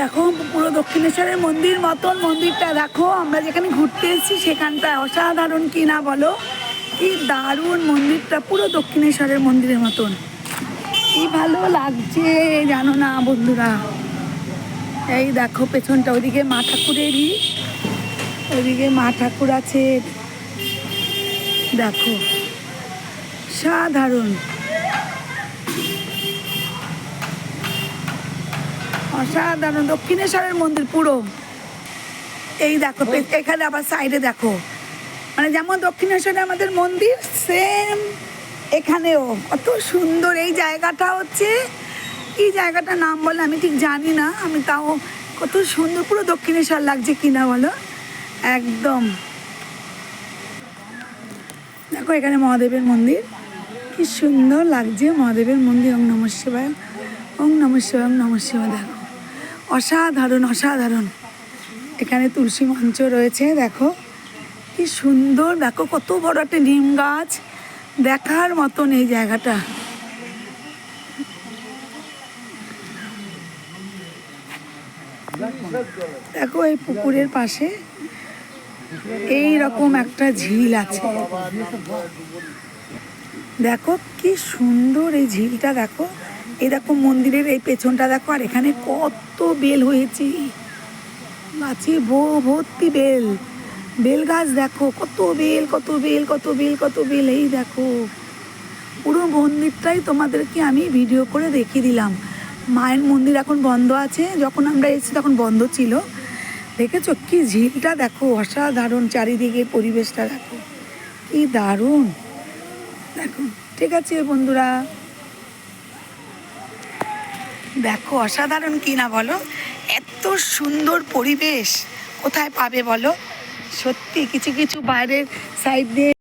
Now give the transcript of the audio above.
দেখো পুরো দক্ষিণেশ্বরের মন্দির মতন মন্দিরটা দেখো, আমরা যেখানে ঘুরতে এসেছি সেখানটা অসাধারণ কি না বলো? কি দারুণ মন্দিরটা, পুরো দক্ষিণেশ্বরের মন্দিরের মতন। কি ভালো লাগছে জানো না বন্ধুরা? এই দেখো পেছনটা ওদিকে মা ঠাকুরেরই ওদিকে মা ঠাকুর আছে। দেখো, সাধারণ। অসাধারণ। দক্ষিণেশ্বরের মন্দির পুরো। এই দেখো এখানে আবার সাইডে দেখো। মানে যেমন দক্ষিণেশ্বরে আমাদের মন্দির সেম এখানেও। কত সুন্দর এই জায়গাটা হচ্ছে। কি জায়গাটার নাম বলে আমি ঠিক জানি না। আমি তাও কত সুন্দর পুরো দক্ষিণেশ্বর লাগছে কিনা বলো? একদম। দেখো এখানে মহাদেবের মন্দির। কি সুন্দর লাগছে মহাদেবের মন্দির। ওম নম শিবায়। ওম নম শিবায় ওম নম শিবায় দেখো। অসাধারণ অসাধারণ। এখানে তুলসী মঞ্চ রয়েছে, দেখো। কি সুন্দর, দেখো কত বড় একটা নিম গাছ। দেখার মতন এই জায়গাটা। দেখো এই পুকুরের পাশে এই রকম একটা ঝিল আছে। দেখো কি সুন্দর এই ঝিলটা, দেখো। এই দেখো মন্দিরের এই পেছনটা দেখো, আর এখানে কত বেল হয়েছে। গাছে ভো ভর্তি বেল। বেল গাছ দেখো, কত বেল কত বেল কত বেল কত বেল, এই দেখো। পুরো মন্দিরটাই তোমাদেরকে আমি ভিডিও করে দেখিয়ে দিলাম। মায়ের মন্দির এখন বন্ধ আছে, যখন আমরা এসেছি তখন বন্ধ ছিল। দেখেছ কি ঝিলটা দেখো, অসাধারণ চারিদিকে পরিবেশটা দেখো। কি দারুণ। দেখো, ঠিক আছে বন্ধুরা। দেখো, অসাধারণ কি না বলো? এত সুন্দর পরিবেশ কোথায় পাবে বলো? সত্যি, কিছু কিছু বাইরের সাইড দিয়ে